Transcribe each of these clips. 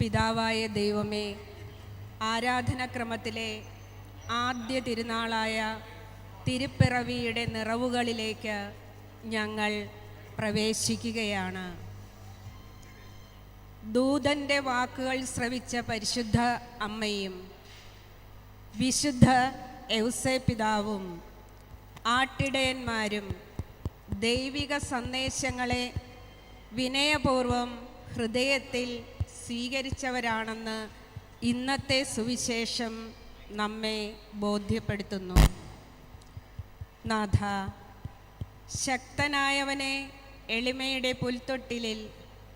പിതാവായ ദൈവമേ ആരാധനക്രമത്തിലെ ആദ്യ തിരുനാളായ തിരുപ്പിറവിയുടെ നിറവുകളിലേക്ക് ഞങ്ങൾ പ്രവേശിക്കുകയാണ്. ദൂതന്റെ വാക്കുകൾ ശ്രവിച്ച പരിശുദ്ധ അമ്മയും വിശുദ്ധ യൗസേ പിതാവും ആട്ടിടയന്മാരും ദൈവിക സന്ദേശങ്ങളെ വിനയപൂർവം ഹൃദയത്തിൽ സ്വീകരിച്ചവരാണെന്ന് ഇന്നത്തെ സുവിശേഷം നമ്മെ ബോധ്യപ്പെടുത്തുന്നു. നാഥ ശക്തനായവനെ എളിമയുടെ പുൽത്തൊട്ടിലിൽ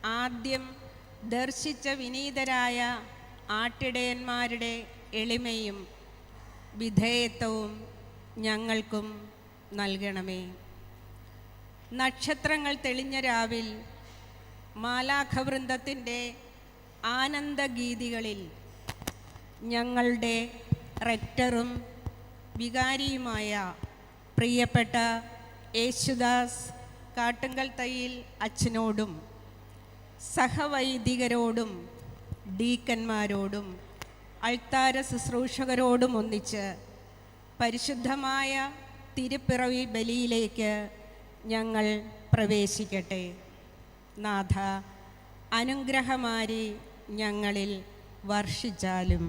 ആദ്യം ദർശിച്ച വിനീതരായ ആട്ടിടയന്മാരുടെ എളിമയും വിധേയത്വവും ഞങ്ങൾക്കും നൽകണമേ. നക്ഷത്രങ്ങൾ തെളിഞ്ഞ രാവിൽ മാലാഖവൃന്ദത്തിന്റെ ആനന്ദഗീതികളിൽ ഞങ്ങളുടെ റെക്ടറും വികാരിയുമായ പ്രിയപ്പെട്ട യേശുദാസ് കാട്ടുങ്കൽ തയ്യിൽ അച്ഛനോടും സഹവൈദികരോടും ഡീക്കന്മാരോടും അൾത്താര ശുശ്രൂഷകരോടും ഒന്നിച്ച് പരിശുദ്ധമായ തിരുപ്പിറവി ബലിയിലേക്ക് ഞങ്ങൾ പ്രവേശിക്കട്ടെ. നാഥ അനുഗ്രഹമാരി ഞങ്ങളിൽ വർഷിച്ചാലും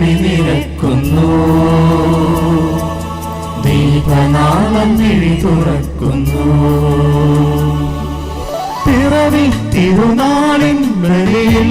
ദൈവദൂതരണി നിരക്കുന്നു ദൈവനാളം പിഴി തുറക്കുന്നു. പിറവി തിരുനാളിൻ ബലിയിൽ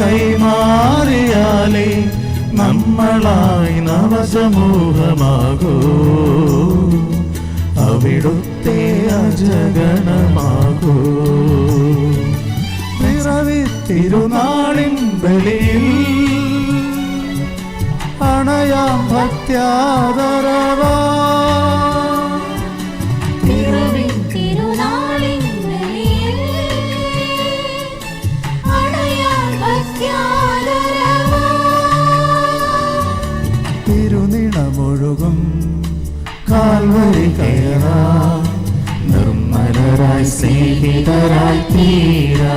കൈമാറിയാലേ നമ്മളായി നവസമൂഹമാകൂ. അവിടുത്തെ അജഗണമാകൂ. പിറവി തിരുനാളിൻ ബലിയിൽ അണയാം ഭക്ത്യാദരവാ കാൽവരി കയറാ. നിർമ്മലരായി സ്നേഹിതരായി തീരാ.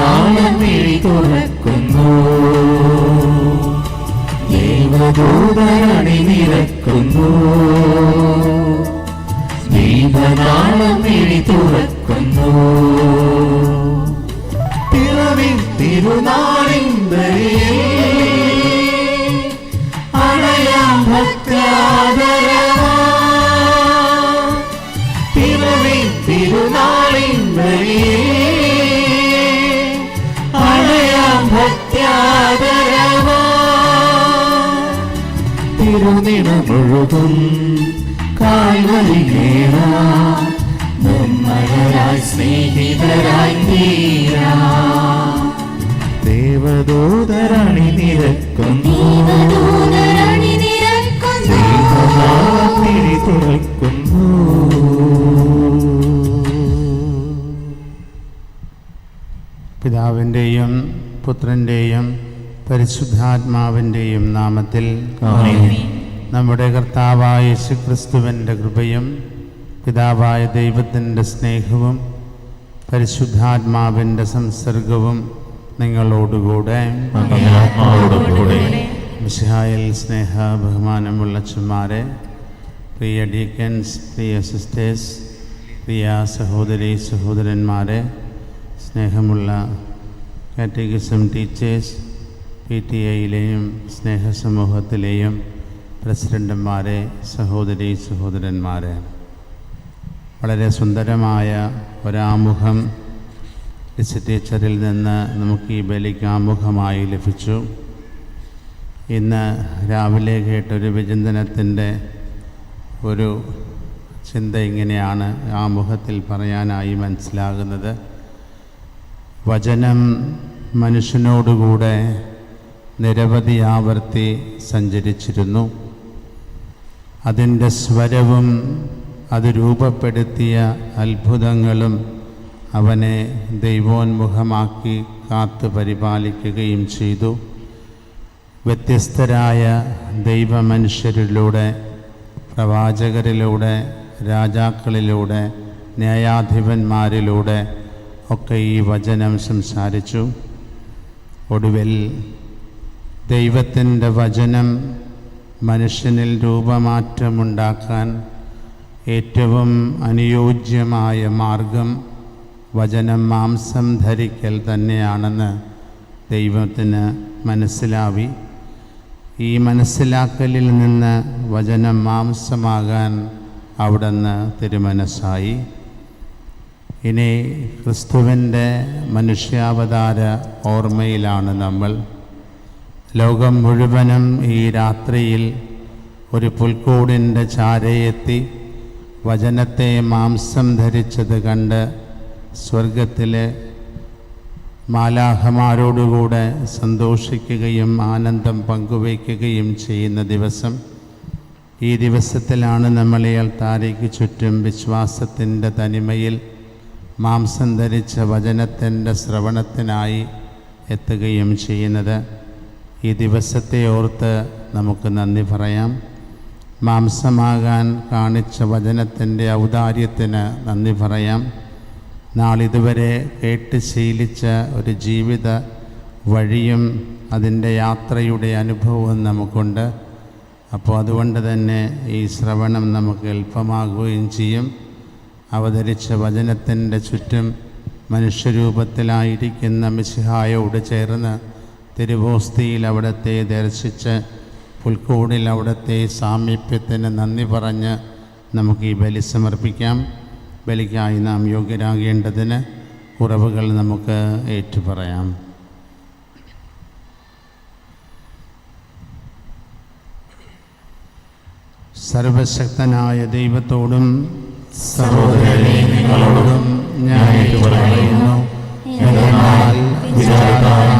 സീമനാളം മിഴി തുറക്കുന്നു. ദൈവദൂതരണി നിരക്കുന്നു ദീപനാളം തുറക്കുന്നു. പിറവിൻ തിരുനാളിൻ അണയാം ഭക്താദരവാ പിറവിൻ തിരുനാളിൻ അണയാം തിരുനിടമൊഴുകും കാൽവരികേറ നിർമ്മലരായി സ്നേഹിതരായി തീരാ. ദേവദൂതരണി നിരക്കും ദൈവനാളമിഴി തുറക്കുന്നു. പിതാവിന്റെയും പുത്രന്റെയും പരിശുദ്ധാത്മാവിന്റെയും നാമത്തിൽ നമ്മുടെ കർത്താവായ യേശുക്രിസ്തുവിന്റെ കൃപയും പിതാവായ ദൈവത്തിന്റെ സ്നേഹവും പരിശുദ്ധാത്മാവിന്റെ സംസർഗവും നിങ്ങളോടുകൂടെ. മിഷായിൽ സ്നേഹ ബഹുമാനമുള്ള ചുമാരെ പ്രിയ ഡീക്കൻസ് പ്രിയ സിസ്റ്റേഴ്സ് പ്രിയ സഹോദരി സഹോദരന്മാരെ സ്നേഹമുള്ള കാറ്റഗിസം ടീച്ചേഴ്സ് പി ടി ഐയിലെയും സ്നേഹസമൂഹത്തിലെയും പ്രസിഡന്റുമാരെ സഹോദരി സഹോദരന്മാരെ. വളരെ സുന്ദരമായ ഒരാമുഖം ലിസി നിന്ന് നമുക്ക് ഈ ബലിക്ക് ആമുഖമായി ലഭിച്ചു. ഇന്ന് രാവിലെ കേട്ടൊരു വിചിന്തനത്തിന്റെ ഒരു ചിന്ത ഇങ്ങനെയാണ് ആമുഖത്തിൽ പറയാനായി മനസ്സിലാകുന്നത്. വചനം മനുഷ്യനോടുകൂടെ നിരവധി ആവർത്തി സഞ്ചരിച്ചിരുന്നു. അതിന്റെ സ്വരവും അത് രൂപപ്പെടുത്തിയ അത്ഭുതങ്ങളും അവനെ ദൈവോന്മുഖമാക്കി കാത്തു പരിപാലിക്കുകയും ചെയ്തു. വ്യത്യസ്തരായ ദൈവമനുഷ്യരിലൂടെ പ്രവാചകരിലൂടെ രാജാക്കളിലൂടെ ന്യായാധിപന്മാരിലൂടെ ഒക്കെ ഈ വചനം സംസാരിച്ചു. ഒടുവിൽ ദൈവത്തിന്റെ വചനം മനുഷ്യനിൽ രൂപമാറ്റമുണ്ടാക്കാൻ ഏറ്റവും അനുയോജ്യമായ മാർഗം വചനം മാംസം ധരിക്കൽ തന്നെയാണെന്ന് ദൈവത്തിന് മനസ്സിലാവി. ഈ മനസ്സിലാക്കലിൽ നിന്ന് വചനം മാംസമാകാൻ അവിടുന്ന് തിരുമനസ്സായി. ഇനി ക്രിസ്തുവിന്റെ മനുഷ്യാവതാര ഓർമ്മയിലാണ് നമ്മൾ ലോകം മുഴുവനും ഈ രാത്രിയിൽ ഒരു പുൽക്കൂടിന്റെ ചാരയെത്തി വചനത്തെ മാംസം ധരിച്ചത് കണ്ട് സ്വർഗത്തിലെ മാലാഹമാരോടുകൂടെ സന്തോഷിക്കുകയും ആനന്ദം പങ്കുവയ്ക്കുകയും ചെയ്യുന്ന ദിവസം ഈ ദിവസത്തിലാണ് നമ്മൾ താരയ്ക്ക് ചുറ്റും വിശ്വാസത്തിന്റെ തനിമയിൽ മാംസം ധരിച്ച വചനത്തിന്റെ ശ്രവണത്തിനായി എത്തുകയും ചെയ്യുന്നത്. ഈ ദിവസത്തെ ഓർത്ത് നമുക്ക് നന്ദി പറയാം. മാംസമാകാൻ കാണിച്ച വചനത്തിന്റെ ഔദാര്യത്തിന് നന്ദി പറയാം. നാളിതുവരെ കേട്ട് ശീലിച്ച ഒരു ജീവിത വഴിയും അതിന്റെ യാത്രയുടെ അനുഭവവും നമുക്കുണ്ട്. അപ്പോൾ അതുകൊണ്ട് തന്നെ ഈ ശ്രവണം നമുക്ക് എളുപ്പമാകുകയും ചെയ്യും. അവതരിച്ച വചനത്തിന്റെ ചുറ്റും മനുഷ്യരൂപത്തിലായിരിക്കുന്ന മിശിഹായോട് ചേർന്ന് തിരുവോസ്തിയിൽ അവിടത്തെ ദർശിച്ച് പുൽക്കൂടിൽ അവിടത്തെ സാമീപ്യത്തിന് നന്ദി പറഞ്ഞ് നമുക്ക് ഈ ബലി സമർപ്പിക്കാം. ബലിക്കായി നാം യോഗ്യരാകേണ്ടതിന് കുറവുകൾ നമുക്ക് ഏറ്റുപറയാം. സർവശക്തനായ ദൈവത്തോടും സഹോദരനെ ഞാൻ പറയുന്നു എന്നാൽ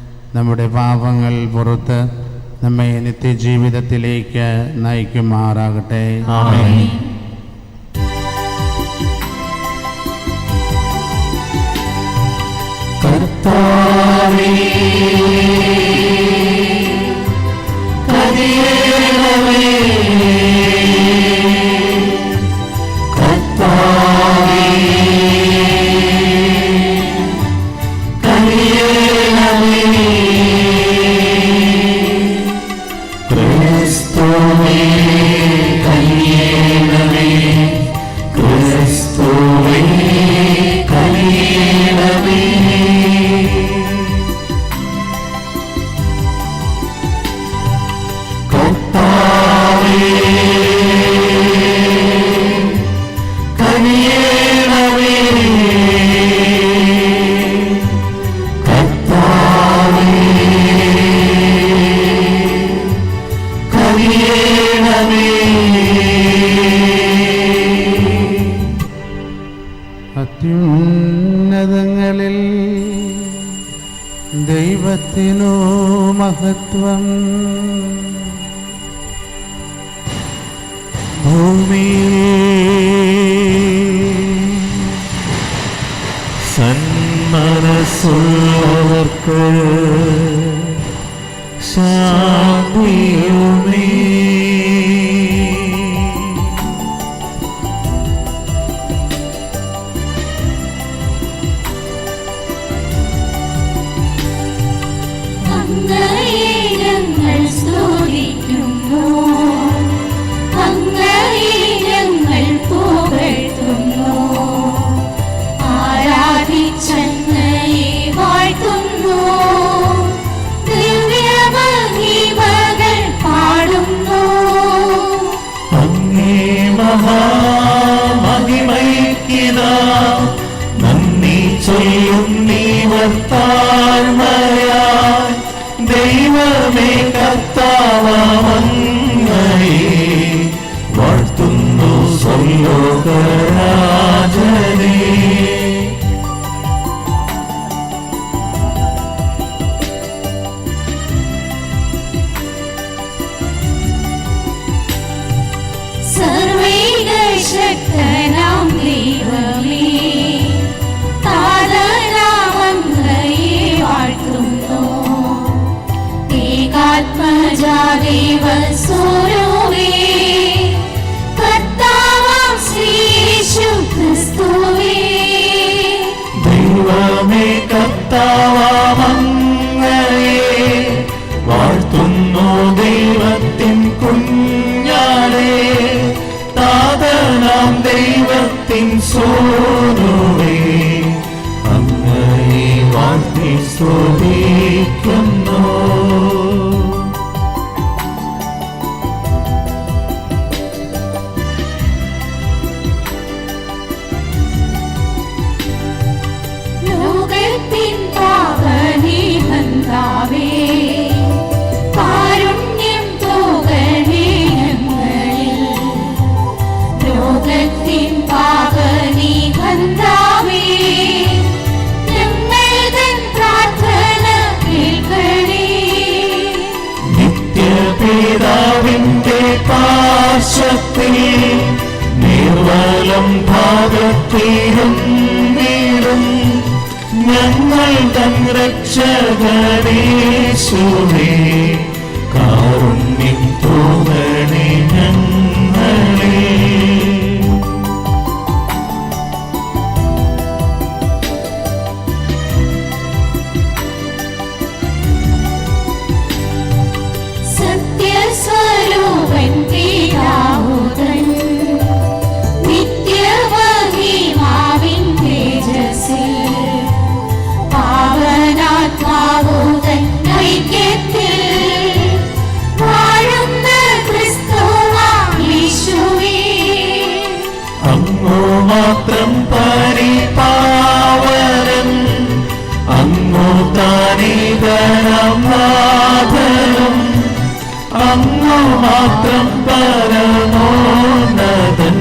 നമ്മുടെ പാപങ്ങൾ പുറത്ത് നമ്മെ നിത്യജീവിതത്തിലേക്ക് നയിക്കുമാറാകട്ടെ. ആമേൻ. കർത്താവേ കനിയണമേ കർത്താവേ ദൈവത്തിനു മഹത്വം. ഭൂമി സന്മനസ്സുള്ളവർക്ക് ശാന്തിയുമേ. Okay. സോനുവേ അങ്ങയെ വാഴ്ത്തി സ്തുതിക്കുന്നു പാശത്തിൽ നിർവലം ഭാഗത്തിലും വീടും ഞങ്ങൾ തൻ രക്ഷകരേശുവേ കാരുണ്യം തോന്നണേ ഞങ്ങളെ മാത്രം പരമോന്നതൻ.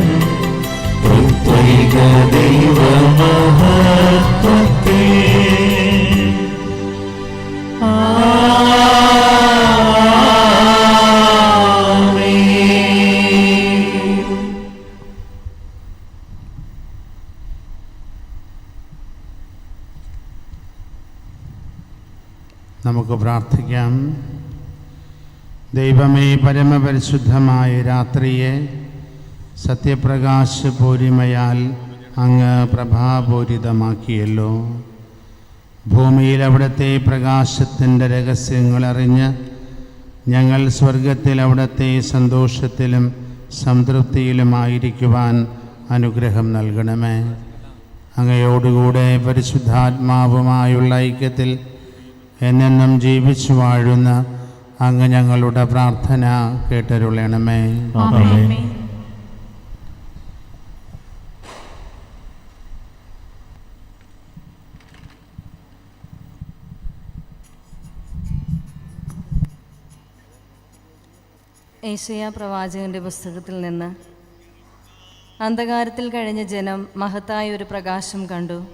പ്രത്യേക ദൈവമഹത്വത്തെ ദൈവമേ പരമപരിശുദ്ധമായ രാത്രിയെ സത്യപ്രകാശ പൂരിമയാൽ അങ്ങ് പ്രഭാപൂരിതമാക്കിയല്ലോ. ഭൂമിയിൽ അവിടുത്തെ പ്രകാശത്തിന്റെ രഹസ്യങ്ങൾ അറിഞ്ഞ് ഞങ്ങൾ സ്വർഗത്തിൽ അവിടുത്തെ സന്തോഷത്തിലും സംതൃപ്തിയിലുമായിരിക്കുവാൻ അനുഗ്രഹം നൽകണമേ. അങ്ങയോടുകൂടെ പരിശുദ്ധാത്മാവുമായുള്ള ഐക്യത്തിൽ എന്നെന്നും ജീവിച്ചു വാഴുന്ന അങ്ങ് ഞങ്ങളുടെ പ്രാർത്ഥന കേട്ടരുളണമേ. ആമേൻ. ഏഷ്യ പ്രവാചകന്റെ പുസ്തകത്തിൽ നിന്ന് അന്ധകാരത്തിൽ കഴിഞ്ഞ ജനം മഹത്തായ ഒരു പ്രകാശം കണ്ടു.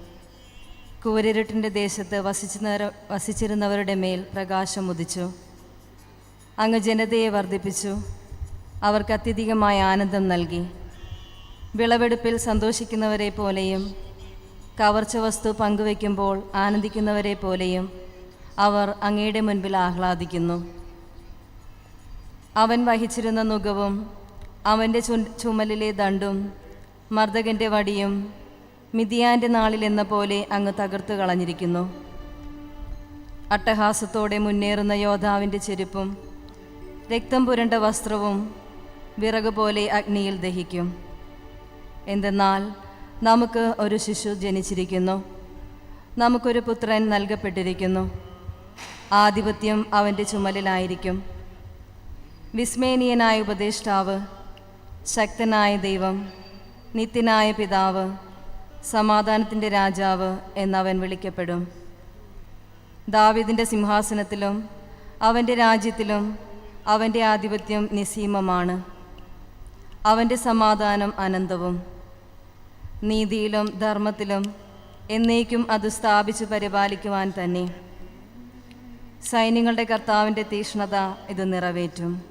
കൂരിരുട്ടിന്റെ ദേശത്ത് വസിച്ചു വസിച്ചിരുന്നവരുടെ മേൽ പ്രകാശം ഉദിച്ചു. അങ്ങ് ജനതയെ വർദ്ധിപ്പിച്ചു. അവർക്ക് അത്യധികമായ ആനന്ദം നൽകി. വിളവെടുപ്പിൽ സന്തോഷിക്കുന്നവരെ പോലെയും കവർച്ച വസ്തു പങ്കുവയ്ക്കുമ്പോൾ ആനന്ദിക്കുന്നവരെ പോലെയും അവർ അങ്ങയുടെ മുൻപിൽ ആഹ്ലാദിക്കുന്നു. അവൻ വഹിച്ചിരുന്ന നുകവും അവന്റെ ചു ചുമലിലെ ദണ്ടും മർദ്ദകന്റെ വടിയും മിതിയാന്റെ നാളിൽ എന്ന പോലെ അങ്ങ് തകർത്തു കളഞ്ഞിരിക്കുന്നു. അട്ടഹാസത്തോടെ മുന്നേറുന്ന യോദ്ധാവിന്റെ ചെരുപ്പും രക്തം പുരണ്ട വസ്ത്രവും വിറക് പോലെ അഗ്നിയിൽ ദഹിക്കും. എന്തെന്നാൽ നമുക്ക് ഒരു ശിശു ജനിച്ചിരിക്കുന്നു. നമുക്കൊരു പുത്രൻ നൽകപ്പെട്ടിരിക്കുന്നു. ആധിപത്യം അവന്റെ ചുമലിലായിരിക്കും. വിസ്മേനീയനായ ഉപദേഷ്ടാവ് ശക്തനായ ദൈവം നിത്യനായ പിതാവ് സമാധാനത്തിന്റെ രാജാവ് എന്നവൻ വിളിക്കപ്പെടും. ദാവിദിന്റെ സിംഹാസനത്തിലും അവന്റെ രാജ്യത്തിലും അവന്റെ ആധിപത്യം നിസീമമാണ്. അവന്റെ സമാധാനം അനന്തവും. നീതിയിലും ധർമ്മത്തിലും എന്നേക്കും അത് സ്ഥാപിച്ചു പരിപാലിക്കുവാൻ തന്നെ. സൈന്യങ്ങളുടെ കർത്താവിന്റെ തീക്ഷ്ണത ഇത് നിറവേറ്റും.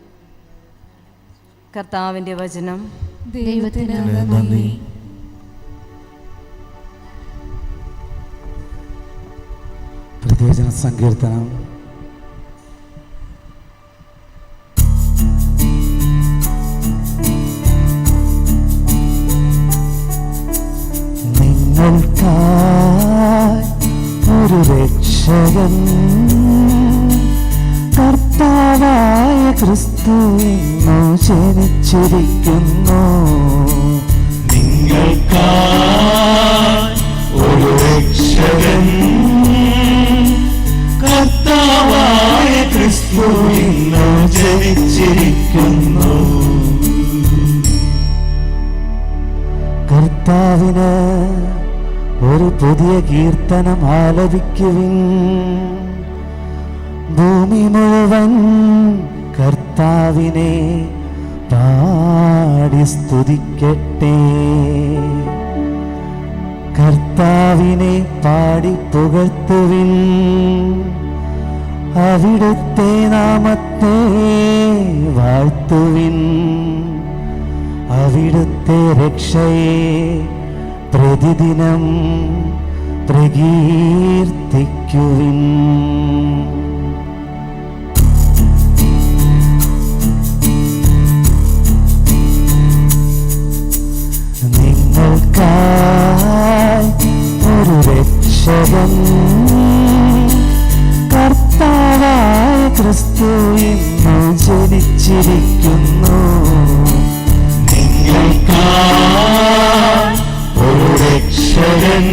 കർത്താവിന്റെ വചനം. ദൈവത്തിന് നന്ദി. പ്രതിവചന സങ്കീർത്തനം രക്ഷകൻ. കർത്താവായ ക്രിസ്തു ജനിച്ചിരിക്കുന്നു നിങ്ങൾക്കായി ഒരു രക്ഷകൻ. കർത്താവായ ക്രിസ്തു ജനിച്ചിരിക്കുന്നു കർത്താവിന് ഒരു പുതിയ കീർത്തനം ആലപിക്കുവിൻ. ഭൂമി മുഴുവൻ കർത്താവിനെ പാടി സ്തുതിക്കട്ടെ. കർത്താവിനെ പാടി പുകഴ്ത്തുവിൻ. അവിടുത്തെ നാമത്തെ വാഴ്ത്തുവിൻ. അവിടുത്തെ രക്ഷയെ പ്രതിദിനം പ്രകീർത്തിക്കുവിൻ. കർത്താവായ ക്രിസ്തു ഇന്നു ജനിച്ചിരിക്കുന്നു. നിങ്ങൾക്കായി ഒരു രക്ഷകൻ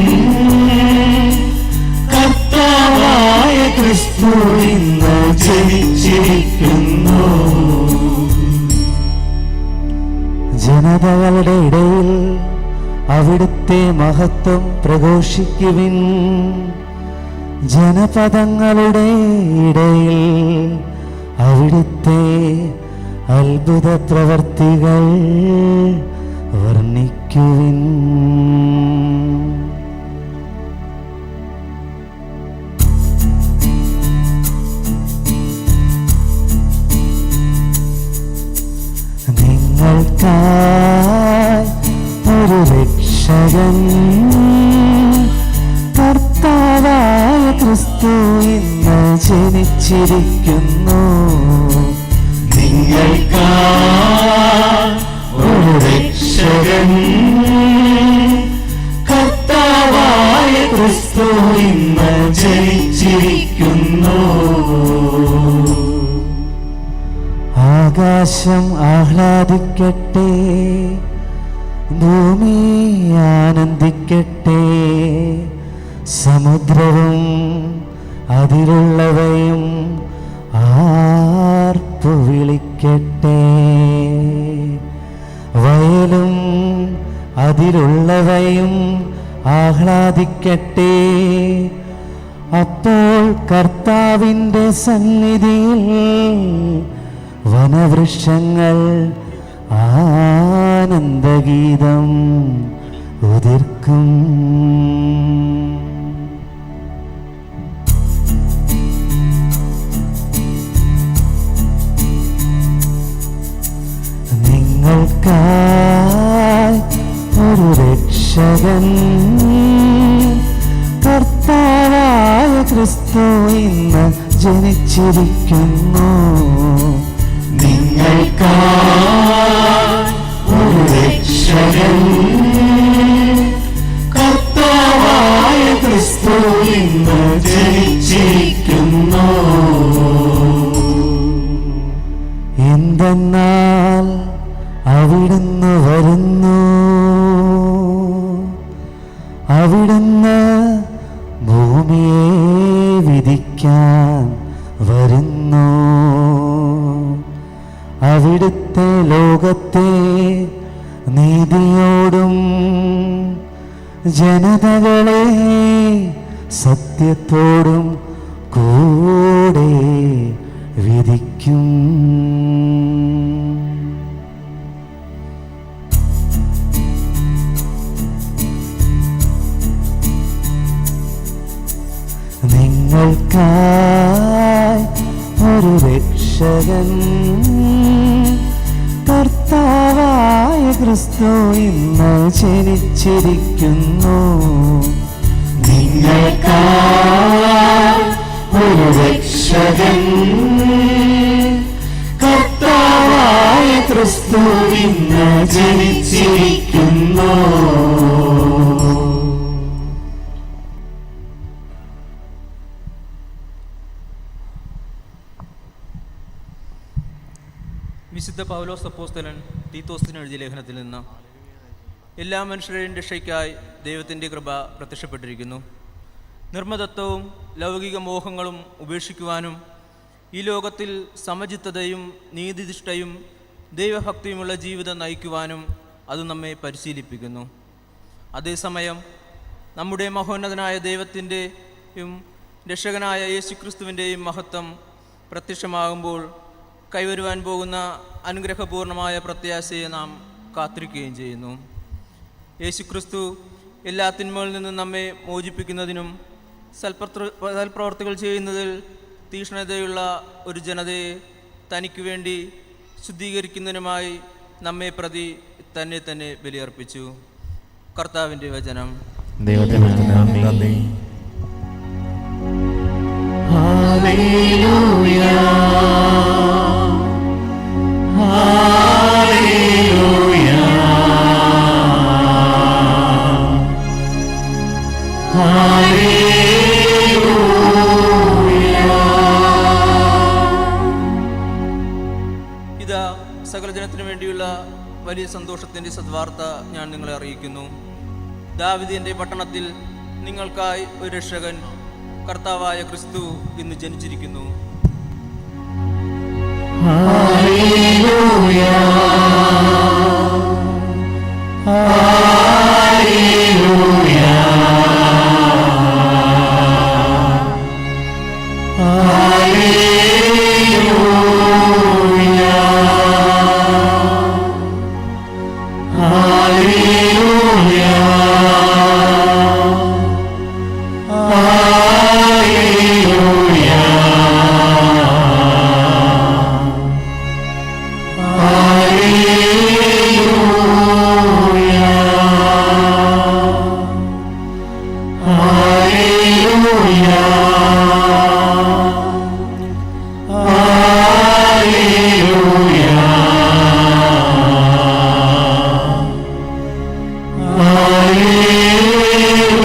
കർത്താവായ ക്രിസ്തു ഇന്ന് ജനിച്ചിരിക്കുന്നു. ജനതകളുടെ ഇടയിൽ അവിടുത്തെ മഹത്വം പ്രഘോഷിക്കുവിൻ. ജനപദങ്ങളുടെ ഇടയിൽ അവിടുത്തെ അത്ഭുത പ്രവർത്തികൾ വർണിക്കുവിൻ. നിങ്ങൾക്കായി ജനിച്ചിരിക്കുന്നു. നിങ്ങൾക്കാ ഒരു രക്ഷകൻ കർത്താവായ ക്രിസ്തു ഇന്ന് ജയിച്ചിരിക്കുന്നു. ആകാശം ആഹ്ലാദിക്കട്ടെ. വനവൃക്ഷങ്ങൾ ആനന്ദഗീതം ഉതിർക്കും. നിങ്ങൾക്കായി ഒരു രക്ഷകൻ കർത്താവായ ക്രിസ്തു ഇന്ന് ജനിച്ചിരിക്കുന്നു. ഒരു രക്ഷകൻ ലോകത്തെ നീതിയോടും ജനതകളെ സത്യത്തോടും കൂടെ വിധിക്കും. നിങ്ങൾക്കായി ഒരു രക്ഷകൻ കർത്താവായ ക്രിസ്തു ഇന്ന് ജനിച്ചിരിക്കുന്നു. ഒരു രക്ഷകൻ. കർത്താവായ ക്രിസ്തു ഇന്ന് ജനിച്ചിരിക്കുന്നു. വിശുദ്ധ പൗലോസ് അപ്പോസ്തലൻ തീത്തോസിന് എഴുതിയ ലേഖനത്തിൽ നിന്ന് എല്ലാ മനുഷ്യരുടെയും രക്ഷയ്ക്കായി ദൈവത്തിന്റെ കൃപ പ്രത്യക്ഷപ്പെട്ടിരിക്കുന്നു. നിർമ്മതത്വവും ലൗകിക മോഹങ്ങളും ഉപേക്ഷിക്കുവാനും ഈ ലോകത്തിൽ സമചിത്തതയും നീതിനിഷ്ഠയും ദൈവഭക്തിയുമുള്ള ജീവിതം നയിക്കുവാനും അത് നമ്മെ പരിശീലിപ്പിക്കുന്നു. അതേസമയം നമ്മുടെ മഹോന്നതനായ ദൈവത്തിന്റെയും രക്ഷകനായ യേശുക്രിസ്തുവിന്റെയും മഹത്വം പ്രത്യക്ഷമാകുമ്പോൾ കൈവരുവാൻ പോകുന്ന അനുഗ്രഹപൂർണമായ പ്രത്യാശയെ നാം കാത്തിരിക്കുകയും ചെയ്യുന്നു. യേശുക്രിസ്തു എല്ലാ തിന്മകളിൽ നിന്നും നമ്മെ മോചിപ്പിക്കുന്നതിനും സൽപ്രത്ര സൽപ്രവർത്തികൾ ചെയ്യുന്നതിൽ തീക്ഷ്ണതയുള്ള ഒരു ജനതയെ തനിക്ക് വേണ്ടി ശുദ്ധീകരിക്കുന്നതിനുമായി നമ്മെ പ്രതി തന്നെ തന്നെ ബലിയർപ്പിച്ചു. കർത്താവിന്റെ വചനം. ദൈവത്തിന്റെ നന്ദി. ഇതാ വലിയ സന്തോഷത്തിന്റെ സദ്വാർത്ത ഞാൻ നിങ്ങളെ അറിയിക്കുന്നു. ദാവിദിന്റെ പട്ടണത്തിൽ നിങ്ങൾക്കായി ഒരു രക്ഷകൻ കർത്താവായ ക്രിസ്തു ഇന്ന് ജനിച്ചിരിക്കുന്നു. ഹല്ലേലൂയ